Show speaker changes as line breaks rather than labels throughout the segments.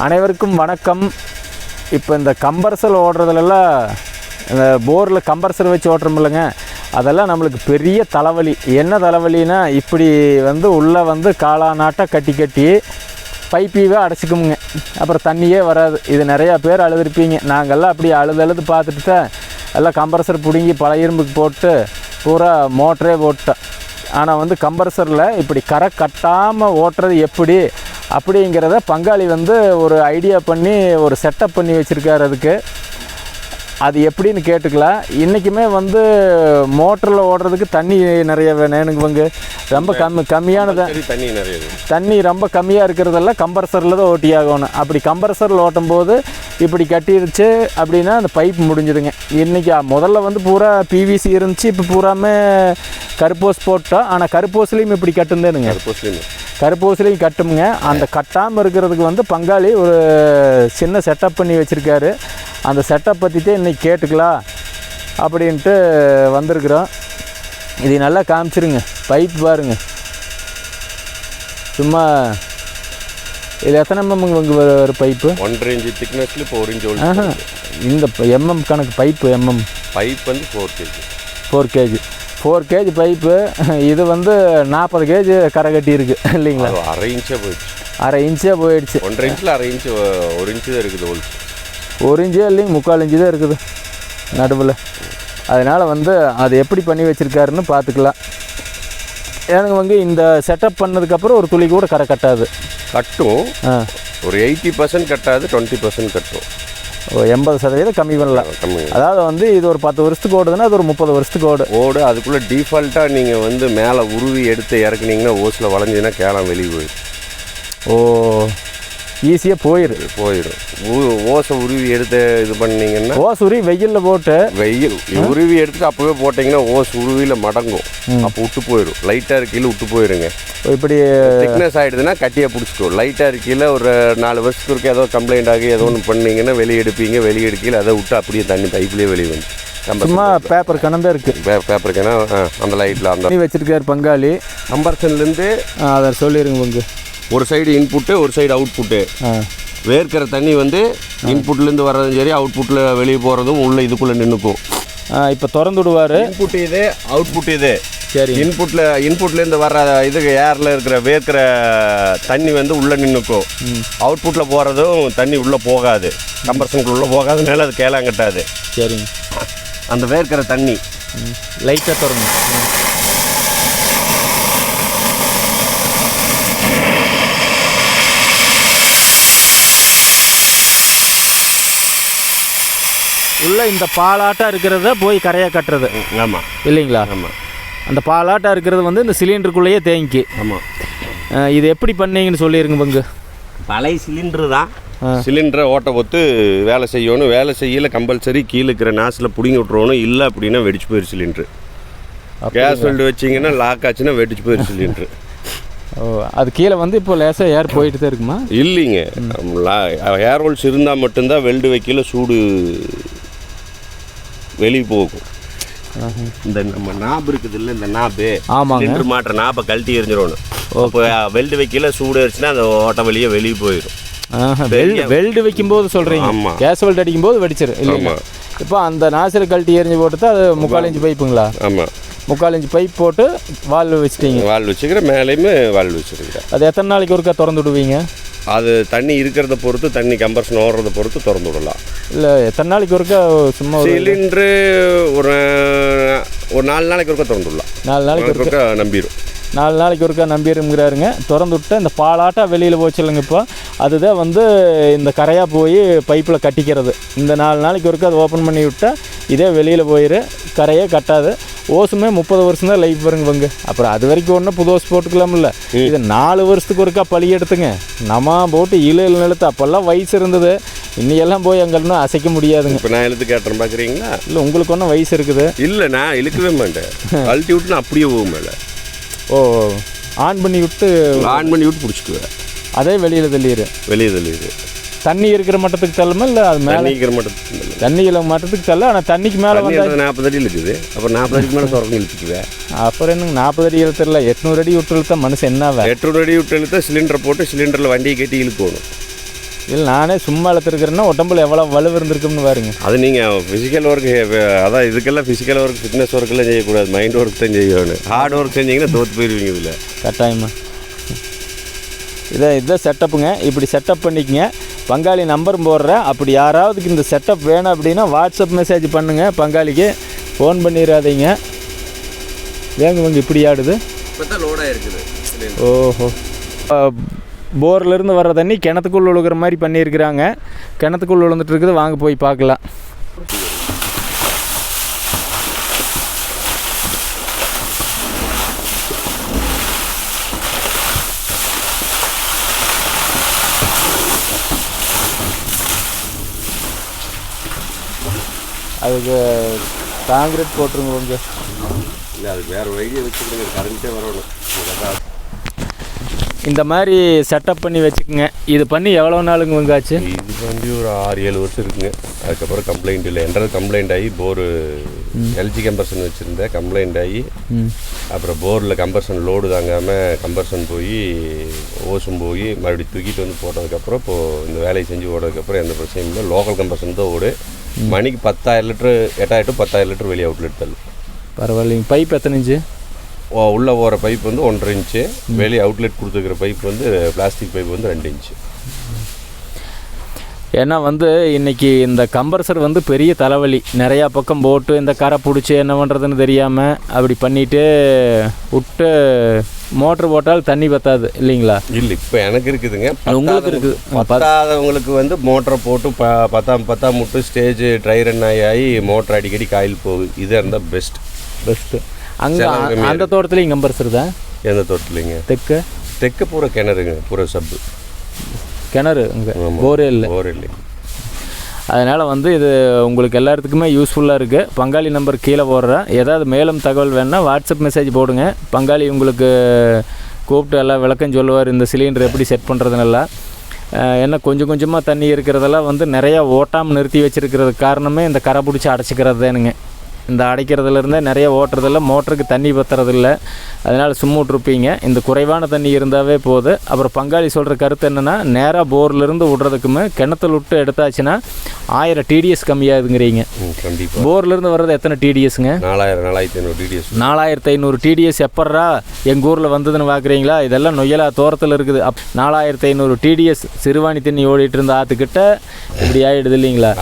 அனைவருக்கும் வணக்கம். இப்போ இந்த கம்பர்சல் ஓடுறதுலலாம் இந்த போரில் கம்பர்சல் வச்சு ஓட்டுறோம் இல்லைங்க. அதெல்லாம் நம்மளுக்கு பெரிய தலைவலி. என்ன தலைவலினா இப்படி வந்து உள்ளே வந்து காலானாட்டாக கட்டி கட்டி பைப்பீவே அடைச்சிக்குமுங்க. அப்புறம் தண்ணியே வராது. இது நிறையா பேர் அழுதுருப்பீங்க. நாங்கள்லாம் அப்படி அழுது அழுது பார்த்துட்டு தான் எல்லாம் கம்பரசர் பிடுங்கி பழைய இரும்புக்கு போட்டு பூரா மோட்டரே போட்டேன் ஆனால் வந்து கம்பரசரில் இப்படி கரை கட்டாமல் ஓட்டுறது எப்படி? அப்படிங்கிறத பங்காளி வந்து ஒரு ஐடியா பண்ணி ஒரு செட்டப் பண்ணி வச்சுருக்காரு அதுக்கு. அது எப்படின்னு கேட்டுக்கலாம். இன்றைக்குமே வந்து மோட்டரில் ஓடுறதுக்கு தண்ணி நிறைய வேணுங்க ரொம்ப கம்மி கம்மியானது
சரி தண்ணி நிறைய.
தண்ணி ரொம்ப கம்மியாக இருக்கிறதெல்லாம் கம்ப்ரஸரில் தான் ஓட்டி ஆகணும் அப்படி கம்ப்ரஸரில் ஓட்டும் போது இப்படி கட்டிருச்சு அப்படின்னா அந்த பைப் முடிஞ்சுதுங்க. இன்றைக்கி முதல்ல வந்து பூரா பிவிசி இருந்துச்சு. இப்போ பூராமே கருப்போஸ் போட்டோம் ஆனால் கருப்போஸ்லேயும் இப்படி கட்டுந்தேனுங்க
தர்பூசணியும்
கருப்பூசலையும் கட்டுமுங்க. அந்த கட்டாமல் இருக்கிறதுக்கு வந்து பங்காளி ஒரு சின்ன செட்டப் பண்ணி வச்சுருக்காரு. அந்த செட்டப் பற்றிட்டே இன்றைக்கி கேட்டுக்கலாம் அப்படின்ட்டு வந்திருக்குறோம். இது நல்லா காமிச்சிருங்க. பைப் பாருங்க. சும்மா இது எத்தனை எம்எம் இங்கே ஒரு பைப்பு
ஒன்றரை இன்ச்சு திக்னஸ்ல இப்போ ஒரு இன்ச்சு
இந்த எம்எம் கணக்கு பைப்பு எம்எம்
பைப் வந்து four KG
four KG four KG pipe இது வந்து நாற்பது கேஜி கரை கட்டி இருக்கு. இல்லைங்களா?
அரை இன்ச்சே போயிடுச்சு.
அரை இன்ச்சே போயிடுச்சு.
ஒன்றரை இன்ச்சில் அரை இன்ச்சு ஒரு இன்ச்சு தான் இருக்குது ஹோல்ஸ்
ஒரு இன்ச்சே இல்லைங்க முக்கால் இன்ச்சு தான் இருக்குது நடுவில். அதனால் வந்து அது எப்படி பண்ணி வச்சுருக்காருன்னு பார்த்துக்கலாம். எனக்கு வந்து இந்த செட்டப் பண்ணதுக்கப்புறம் ஒரு துளி கூட கரை கட்டாது.
கட்டும் ஒரு எயிட்டி பர்சன்ட் கட்டாது டுவெண்ட்டி பர்சன்ட் கட்டும்
ஓ எண்பது சதவீதம் கம்மி பண்ணலாம்.
கம்மி
அதாவது வந்து இது ஒரு பத்து வருஷத்துக்கு ஓடுதுன்னா அது ஒரு முப்பது வருஷத்துக்கு ஓடு.
ஓடு அதுக்குள்ளே டிஃபால்ட்டாக நீங்கள் வந்து மேலே உருவி எடுத்து இறக்குனீங்கன்னா ஓஸில் வளைஞ்சிங்கன்னா கேளாம் வெளியே போயிடும்.
ஓ. ஈஸியாக
போயிடும் ஊ- ஓசை உருவி எடுத்து இது பண்ணீங்கன்னா
ஓ சுரி வெயிலில் போட்டு.
வெயில் உருவி எடுத்துட்டு அப்பவே போட்டிங்கன்னா ஓஸ் உருவியில் மடங்கும். அப்போ விட்டு போயிடும் லைட்டாக இருக்கையில் விட்டு போயிருங்க.
இப்படி
திக்னஸ் ஆகிடுதுன்னா கட்டியாக பிடிச்சிக்கும் லைட்டாக இருக்கையில் ஒரு நாலு வருஷத்துக்கு இருக்க ஏதோ கம்ப்ளைண்ட் ஆகி ஏதோ ஒன்று பண்ணீங்கன்னா வெளியே எடுப்பீங்க வெளியே எடுக்கையில் அதை விட்டு அப்படியே தண்ணி பைப்லேயே வெளியே வந்து.
சும்மா பேப்பர் கணந்தே இருக்குது
பேப்பருக்குன்னா அந்த லைட்டில் அந்த
வச்சிருக்காரு பங்காளி.
கம்பர்சன்லேருந்து
ஆ, அதை சொல்லிடுங்க உங்க.
ஒரு சைடு இன்புட்டு ஒரு சைடு அவுட்புட்டு வேர்க்கிற தண்ணி வந்து இன்புட்லேருந்து வர்றதும் சரி அவுட்புட்டில் வெளியே போகிறதும் உள்ள இதுக்குள்ளே நின்றுக்கும்
இப்போ திறந்து விடுவார்
இன்புட் இது அவுட்புட் இது.
சரி.
இன்புட்டில் இன்புட்லேருந்து வர்ற இது ஏரில் இருக்கிற வேர்க்கிற தண்ணி வந்து உள்ளே நின்றுக்கும் அவுட்புட்டில் போகிறதும் தண்ணி உள்ளே போகாது. கம்பர்சனுக்கு உள்ளே போகாதனால அது கேளாம் கட்டாது
சரிங்க.
அந்த வேர்க்கிற தண்ணி.
லைட்டாக திறங்க உள்ள இந்த பாலாட்டம் இருக்கிறத போய் கரையாக கட்டுறது.
ஆமாம்
இல்லைங்களா?
ஆமாம்
அந்த பாலாட்டம் இருக்கிறது வந்து இந்த சிலிண்டருக்குள்ளேயே தேங்கி.
ஆமாம்
இது எப்படி பண்ணீங்கன்னு சொல்லிடுங்க பங்கு.
பழைய சிலிண்டரு தான். சிலிண்டரை ஓட்ட பொத்து வேலை செய்யணும். வேலை செய்யல கம்பல்சரி கீழே இருக்கிற நாசில் பிடிங்கி விட்ருவணும் இல்லை அப்படின்னா வெடிச்சு போயிரு சிலிண்டரு. கேஸ் வெல்டு வச்சிங்கன்னா லாக் ஆச்சுன்னா வெடிச்சு போயிரு சிலிண்டரு.
ஓ அது கீழே வந்து இப்போ லேசாக ஏர் போயிட்டு தான் இருக்குமா?
இல்லைங்க. ஏர் ஹோல்ஸ் இருந்தால் மட்டும்தான் வெல்டு வைக்கல சூடு வெளியே போகும். இந்த நம்ம நாப் இருக்குது இல்லை இந்த நாபு
ஆமாங்க.
மாட்டுற நாப்பை கழட்டி எரிஞ்சிடணும் அப்போ வெல்டு வைக்கல சூடு அடிச்சுன்னா அந்த ஓட்ட வெளியே வெளியே போயிடும்.
வெல்டு வெல்டு வைக்கும்போது சொல்கிறீங்க
ஆமா.
கேஸ் வெல்டு அடிக்கும்போது வெடிச்சிரு இல்லைங்களா. இப்போ அந்த நாசில் கழட்டி எரிஞ்சு போட்டு அது முக்கால் இன்ச்சு பைப்புங்களா?
ஆமாம்
முக்கால் இன்ச்சு பைப் போட்டு வால்வு வச்சிட்டீங்க.
வால் வச்சுக்கிறேன் மேலேயுமே வால் வச்சுருக்கிறேன்
அது எத்தனை நாளைக்கு ஒருக்கா திறந்து விடுவீங்க?
அது தண்ணி இருக்கிறத பொறுத்து தண்ணி கம்பர்ஷன் ஓடுறத பொறுத்து திறந்து விடலாம்.
இல்லை எத்தனை நாளைக்கு ஒருக்கா சும்மா ஒரு
சிலிண்டரு ஒரு ஒரு நாலு நாளைக்கு ஒருக்கா திறந்து விடலாம்.
நாலு நாளைக்கு ஒருக்கா?
நம்பிடும்
நாலு நாளைக்கு ஒருக்கா நம்பிடுங்கிறாருங்க திறந்து விட்டு இந்த பாலாட்டா வெளியில் போச்சு இல்லைங்க இப்போ. அதுதான் வந்து இந்த கரையாக போய் பைப்பில் கட்டிக்கிறது. இந்த நாலு நாளைக்கு ஒருக்கா அதை ஓப்பன் பண்ணி விட்டால் இதே வெளியில் போயிரு. கரையே கட்டாது. ஓசுமே முப்பது வருஷம் தான் லைஃப் வருங்க வங்க அப்புறம் அது வரைக்கும் ஒன்றும் புது ஓஸ் போட்டுக்கலாம்ல. இது நாலு வருஷத்துக்கு ஒருக்கா பழி எடுத்துங்க. நம்ம போட்டு இழு இழு நிறுத்து அப்போல்லாம் வயசு இருந்தது. இன்னையெல்லாம் போய் அங்கே இன்னும் அசைக்க முடியாதுங்க.
இப்போ நான் எழுத்து கேட்டுறேன் பார்க்குறீங்களா
இல்லை உங்களுக்கு ஒன்றும் வயசு இருக்குது.
இல்லை நான் இழுக்கவே மாட்டேன். கழட்டி விட்டு நான் அப்படியே போகும் மேலே.
ஓ ஆன் பண்ணி விட்டு
ஆன் பண்ணி விட்டு பிடிச்சிக்குவேன்.
அதே வெளியில் தள்ளிடு.
வெளியே தள்ளிடுது
தண்ணி இருக்கிற மட்டத்துக்கு தள்ளுமா இல்லை அது மேலே?
தண்ணிக்கிற மட்டும்
தண்ணி இல்லை மட்டத்துக்கு தள்ள ஆனால் தண்ணிக்கு மேலே வந்து
நாற்பது அடி இருக்குது அப்புறம் நாற்பது அடிக்கு மேலே சுரங்க இழுத்துக்குவேன்
அப்புறம் என்னங்க நாற்பது அடி இழுத்துடல எட்நூறு அடி விட்டு இழுத்தா மனுஷன் என்ன
எட்நூறு அடி விட்டு இழுத்தா சிலிண்டரை போட்டு சிலிண்டரில் வண்டியை கட்டி இழுக்கணும்.
இல்லை நானே சும்மா இழுத்துருக்கிறேன்னா உடம்புல எவ்வளோ வலு இருந்திருக்கும்னு பாருங்க.
அது நீங்கள் ஃபிசிக்கல் ஒர்க் அதான் இதுக்கெல்லாம் ஃபிசிக்கல் ஒர்க் ஃபிட்னஸ் ஒர்க்கெல்லாம் செய்யக்கூடாது. மைண்ட் ஒர்க் தான் செய்யணும். ஹார்ட் ஒர்க் செஞ்சீங்கன்னா தோற்று போயிருவீங்க இதில்.
கட்டாயமா. இதை இதான் செட்டப்புங்க இப்படி செட்டப் பண்ணிக்கங்க. பங்காளி நம்பர் போடுறேன். அப்படி யாராவதுக்கு இந்த செட்டப் வேணும் அப்படின்னா வாட்ஸ்அப் மெசேஜ் பண்ணுங்கள் பங்காளிக்கு. ஃபோன் பண்ணிடாதீங்க வேங்க வாங்க இப்படி ஆடுது. ஓஹோ. போர்லேருந்து வர்ற தண்ணி கிணத்துக்குள்ள விழுகிற மாதிரி பண்ணியிருக்கிறாங்க. கிணத்துக்குள்ள விழுந்துட்டு இருக்குது. வாங்க போய் பார்க்கலாம். அதுக்கு காங்கிரீட் போட்டுருங்க கொஞ்சம்.
இல்லை அது வேறு வழியை வச்சுக்கிடுங்க. கரண்ட்டே வரணும்.
இந்த மாதிரி செட்டப் பண்ணி வச்சுக்கோங்க. இது பண்ணி எவ்வளோ நாளுங்க வங்காச்சு
இது வந்து ஒரு ஆறு ஏழு வருஷம் இருக்குங்க. அதுக்கப்புறம் கம்ப்ளைண்ட் இல்லை. என்றது கம்ப்ளைண்ட் ஆகி போர் எல்ஜி கம்பர்சன் வச்சுருந்தேன். கம்ப்ளைண்ட் ஆகி
ம்.
அப்புறம் போரில் கம்பர்சன் லோடு தாங்காமல் கம்பர்சன் போய் ஓசும் போய் மறுபடியும் தூக்கிட்டு வந்து போட்டதுக்கப்புறம் இப்போது இந்த வேலையை செஞ்சு ஓடுறதுக்கப்புறம் எந்த பிரச்சனையும் இல்லை. லோக்கல் கம்பர்சன் தான் ஓடு. மணிக்கு பத்தாயிரம் லிட்டரு எட்டாயிரம் to பத்தாயிரம் லிட்டர் வெளியே அவுட்லெட் தள்ளும்
பரவாயில்லைங்க. பைப் எத்தனை இன்ச்சு?
ஓ- உள்ள போகிற பைப் வந்து ஒன்றரை இன்ச்சு. வெளியே அவுட்லெட் கொடுத்துருக்கிற பைப் வந்து பிளாஸ்டிக் பைப் வந்து ரெண்டு இன்ச்சு.
ஏன்னா வந்து இன்னைக்கு இந்த கம்ப்ரஸர் வந்து பெரிய தலைவலி. நிறையா பக்கம் போட்டு இந்த கரை பிடிச்சி என்ன பண்ணுறதுன்னு தெரியாமல் அப்படி பண்ணிட்டு விட்டு மோட்ரு போட்டால் தண்ணி பத்தாது இல்லைங்களா?
இல்லை இப்போ எனக்கு இருக்குதுங்க.
உங்களுக்கு இருக்குது.
பத்தாதவங்களுக்கு வந்து மோட்டரை போட்டு ப பத்தாம் பத்தாம் முட்டு ஸ்டேஜ் ட்ரை ரன் ஆகி ஆகி மோட்டர் அடிக்கடி காயில் போகுது. இதாக இருந்தால் பெஸ்ட்
பெஸ்ட்டு அங்கே அந்த தோட்டத்துலேயும் கம்ப்ரஸர் தான்?
எந்த தோட்டத்துலைங்க?
தெற்கு
தெற்கு பூரா கிணறுங்க பூரா சப்பு.
கிணறு அங்கே
ஆமாம்.
போரே இல்லை
போர் இல்லைங்க
அதனால் வந்து இது உங்களுக்கு எல்லாத்துக்குமே யூஸ்ஃபுல்லாக இருக்குது பங்காளி நம்பர் கீழே போடுறேன். ஏதாவது மேலும் தகவல் வேணுன்னா வாட்ஸ்அப் மெசேஜ் போடுங்க. பங்காளி உங்களுக்கு கூப்பிட்டு எல்லாம் விளக்கம் சொல்லுவார். இந்த சிலிண்டர் எப்படி செட் பண்ணுறதுனெல்லாம் என்ன கொஞ்சம் கொஞ்சமாக தண்ணி இருக்கிறதெல்லாம் வந்து நிறையா ஓட்டாமல் நிறுத்தி வச்சிருக்கிறதுக்கு காரணமே இந்த கரை பிடிச்சி அடைச்சிக்கிறது தானுங்க இந்த அடைக்கிறதுலேருந்தே நிறைய ஓட்டுறதில்ல மோட்டருக்கு தண்ணி பத்துறதில்ல. அதனால் சும்மா விட்ருப்பீங்க இந்த குறைவான தண்ணி இருந்தாவே போதும் அப்புறம் பங்காளி சொல்கிற கருத்து என்னென்னா நேராக போர்லேருந்து விட்றதுக்குமே கிணத்துல விட்டு எடுத்தாச்சுன்னா ஆயிரம் டிடிஎஸ் கம்மியாகுதுங்கிறீங்க.
கண்டிப்பாக
போர்லேருந்து வர்றது எத்தனை டிடிஎஸ்ங்க
நாலாயிரம் நாலாயிரத்தி ஐநூறு டிடிஎஸ்
நாலாயிரத்து ஐநூறு டிடிஎஸ் எப்பட்றா எங்கள் ஊரில் வந்ததுன்னு பார்க்குறீங்களா இதெல்லாம் நொய்யலா தோரத்தில் இருக்குது. அப் நாலாயிரத்து ஐநூறு டிடிஎஸ் சிறுவாணி தண்ணி ஓடிட்டு இருந்த ஆற்றுக்கிட்ட இப்படி ஆகிடுது இல்லைங்களா?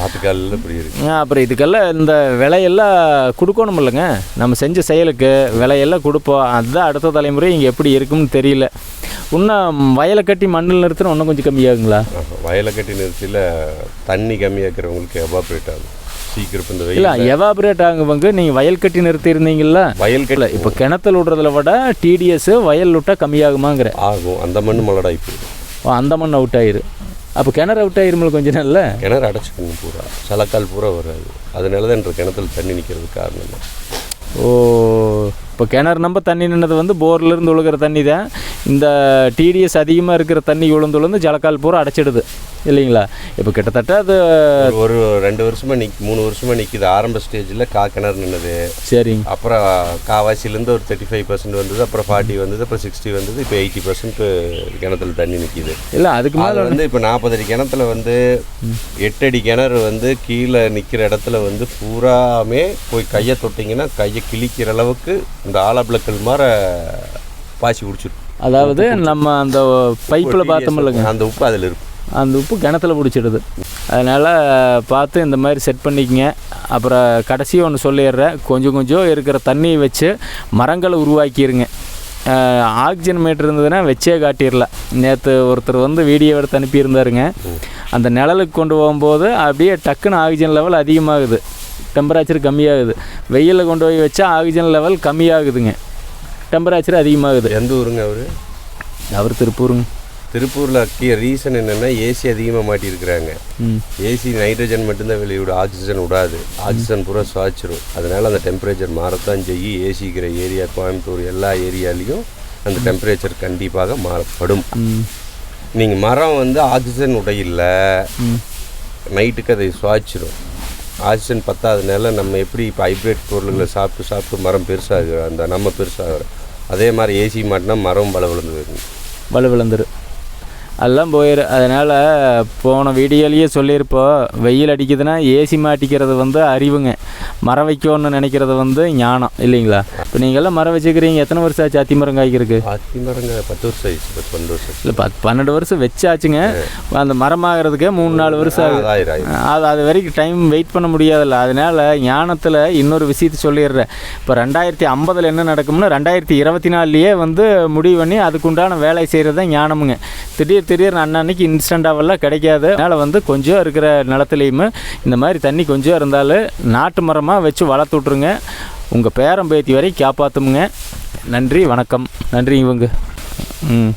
இப்படி இருக்கு.
அப்புறம் இதுக்கெல்லாம் இந்த விலையெல்லாம் கொடுக்கணும் இல்லைங்க நம்ம செஞ்ச செயலுக்கு விலையெல்லாம் கொடுப்போம். அதுதான் அடுத்த தலைமுறை இங்கே எப்படி இருக்கும்னு தெரியல. இன்னும் வயலை கட்டி மண்ணில் நிறுத்தினா இன்னும் கொஞ்சம் கம்மியாகுங்களா?
வயலை கட்டி நிறுத்தியில் தண்ணி கம்மியாக்கிறவங்களுக்கு எவாப்ரேட் ஆகும். சீக்கிரம் இந்த
இல்லை எவாபரேட் ஆகுவங்க நீங்கள் வயல் கட்டி நிறுத்தி இருந்தீங்களா
வயல் கட்டி
இப்போ கிணத்துல விடுறதுல விட டிடிஎஸ் வயல் விட்டால் கம்மியாகுமாங்கிற.
ஆகும். அந்த மண்
ஓ, அந்த மண் அவுட் ஆயிரு. அப்போ கிணறு அவுட் ஆயிருமில்ல கொஞ்ச நாள்ல?
கிணறு அடைச்சிக்கணும் பூரா. சலக்கால் பூரா வராது. அதனால தான் என்ற கிணத்துல தண்ணி நிற்கிறதுக்கு காரணம்.
ஓ இப்போ கிணறு நம்ப தண்ணி நின்னது வந்து போர்லேருந்து விழுகிற தண்ணி தான். இந்த டிடிஎஸ் அதிகமாக இருக்கிற தண்ணி விழுந்து விழுந்து ஜலக்கால் பூரா அடைச்சிடுது. இல்லைங்களா? இப்போ கிட்டத்தட்ட அது
ஒரு- ரெண்டு வருஷமா நிக் மூணு வருஷமா நிற்கிது ஆரம்ப ஸ்டேஜில் கா கிணறு நின்னது.
சரிங்க.
அப்புறம் காவாசிலேருந்து ஒரு தேர்ட்டி ஃபைவ் பர்சன்ட் வந்தது அப்புறம் ஃபார்ட்டி வந்தது அப்புறம் சிக்ஸ்டி வந்தது இப்போ எயிட்டி பர்சன்ட் கிணத்துல தண்ணி நிற்கிது
இல்லை அதுக்கு
அது
மேலே
வந்து இப்போ நாற்பது அடி கிணத்துல வந்து எட்டு அடி கிணறு வந்து கீழே நிற்கிற இடத்துல வந்து பூராமே போய் கையை தொட்டிங்கன்னா கையை கிழிக்கிற அளவுக்கு இந்த ஆலப்பிளக்கல் மாதிரி பாசி குடிச்சிடும்
அதாவது நம்ம அந்த பைப்பில் பார்த்தோமில்லங்க
அந்த உப்பு அதில் இருக்கும்.
அந்த உப்பு கிணத்துல பிடிச்சிடுது. அதனால் பார்த்து இந்த மாதிரி செட் பண்ணிக்கங்க. அப்புறம் கடைசி ஒன்று சொல்லிடுறேன். கொஞ்சம் கொஞ்சம் இருக்கிற தண்ணியை வச்சு மரங்களை உருவாக்கிடுங்க ஆக்சிஜன் மீட்டர் இருந்ததுன்னா வச்சே காட்டிடலாம் நேற்று ஒருத்தர் வந்து வீடியோ எடுத்து அனுப்பியிருந்தாருங்க. அந்த நிழலுக்கு கொண்டு போகும்போது அப்படியே டக்குன்னு ஆக்சிஜன் லெவல் அதிகமாகுது. டெம்பரேச்சர் கம்மியாகுது. வெயிலில் கொண்டு போய் வச்சா ஆக்சிஜன் லெவல் கம்மியாகுதுங்க. டெம்பரேச்சர் அதிகமாகுது.
எந்த ஊருங்க அவர்?
அவர் திருப்பூருங்க
திருப்பூரில் கீ ரீசன் என்னென்னா ஏசி அதிகமாக மாட்டியிருக்கிறாங்க. ஏசி நைட்ரஜன் மட்டும்தான் வெளியிடும் ஆக்சிஜன் விடாது. ஆக்சிஜன் பூரா சுவாச்சிரும் அதனால் அந்த டெம்பரேச்சர் மாறத்தான் செய்யும். ஏசிக்கிற ஏரியா கோயம்புத்தூர் எல்லா ஏரியாலையும் அந்த டெம்பரேச்சர் கண்டிப்பாக மாறப்படும். நீங்கள் மரம் வந்து ஆக்சிஜன் உடையில நைட்டுக்கு அதை சுவாச்சிரும் ஆக்சிஜன் பத்தாதனால நம்ம எப்படி இப்போ ஹைப்ரேட் பொருள்களை சாப்பிட்டு சாப்பிட்டு மரம் பெருசாகு அந்த நம்ம பெருசாகிறோம் அதே மாதிரி ஏசி மாட்டினா மரம் வலு விழுந்து போயிடும்.
வலு விழுந்துரு அதெல்லாம் போயிடும் அதனால் போன வீடியோலேயே சொல்லியிருப்போம். வெயில் அடிக்குதுன்னா ஏசி மாட்டிக்கிறது வந்து அறிவுங்க. மரம் வைக்கணும்னு நினைக்கிறது வந்து ஞானம் இல்லைங்களா? இப்போ நீங்கள்லாம் மரம் வச்சுக்கிறீங்க. எத்தனை வருஷம் ஆச்சு அத்தி மரம் காய்க்கிறதுக்கு?
அத்தி மரங்க பத்து வருஷம் ஆயிடுச்சு. பத்து பன்னெண்டு வருஷம்
இல்லை பத்து பன்னெண்டு வருஷம் வச்சாச்சுங்க. அந்த மரம் ஆகிறதுக்கே மூணு நாலு வருஷம் ஆகுது. அது அது வரைக்கும் டைம் வெயிட் பண்ண முடியாதுல்ல. அதனால் ஞானத்தில் இன்னொரு விஷயத்தை சொல்லிடுறேன். இப்போ ரெண்டாயிரத்தி ஐம்பதில் என்ன நடக்கும்னா ரெண்டாயிரத்தி இருபத்தி நாலுலேயே வந்து முடிவு பண்ணி அதுக்குண்டான வேலை செய்கிறது தான் ஞானமுங்க. திடீர் திடீர்னு அன்னன்னைக்கு இன்ஸ்டண்ட்டாவெல்லாம் கிடைக்காது. அதனால் வந்து கொஞ்சம் இருக்கிற நிலத்துலையுமே இந்த மாதிரி தண்ணி கொஞ்சம் இருந்தாலும் நாட்டு மரமாக வச்சு வளர்த்து விட்ருங்க உங்கள் பேரம்பேத்தி வரை காப்பாற்றுமுங்க நன்றி வணக்கம். நன்றி இவங்க. ம்.